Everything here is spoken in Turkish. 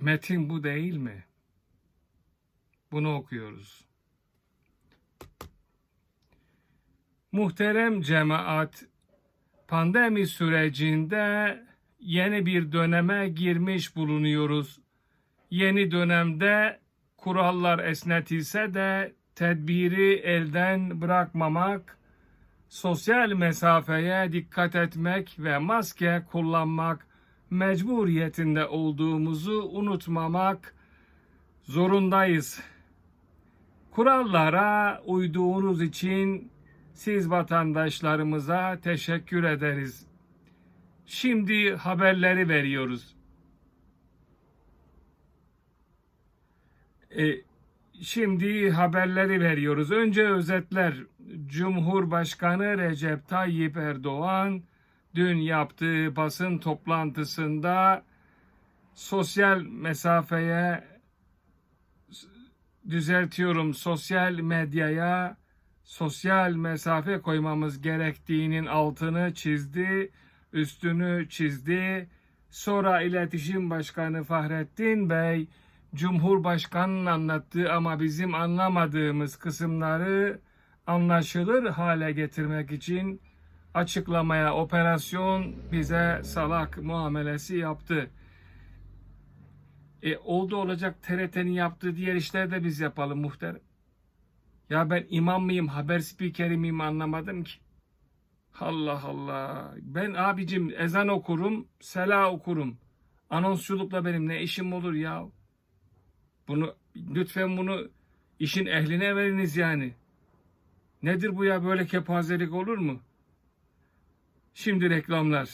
Metin bu değil mi? Bunu okuyoruz. Muhterem cemaat, pandemi sürecinde yeni bir döneme girmiş bulunuyoruz. Yeni dönemde kurallar esnetilse de tedbiri elden bırakmamak, sosyal mesafeye dikkat etmek ve maske kullanmak mecburiyetinde olduğumuzu unutmamak zorundayız. Kurallara uyduğunuz için siz vatandaşlarımıza teşekkür ederiz. Şimdi haberleri veriyoruz. E, şimdi haberleri veriyoruz. Önce özetler. Cumhurbaşkanı Recep Tayyip Erdoğan dün yaptığı basın toplantısında sosyal mesafeye düzeltiyorum sosyal medyaya sosyal mesafe koymamız gerektiğinin altını çizdi, üstünü çizdi. Sonra İletişim Başkanı Fahrettin Bey Cumhurbaşkanı'nın anlattığı ama bizim anlamadığımız kısımları anlaşılır hale getirmek için açıklamaya operasyon bize salak muamelesi yaptı. E, oldu olacak TRT'nin yaptığı diğer işleri de biz yapalım muhterem. Ya ben imam mıyım, haber spikeri miyim anlamadım ki. Allah Allah. Ben abicim ezan okurum, sela okurum. Anonsçulukla benim ne işim olur ya? Bunu lütfen bunu işin ehline veriniz yani. Nedir bu ya böyle kepazelik olur mu? Şimdi reklamlar.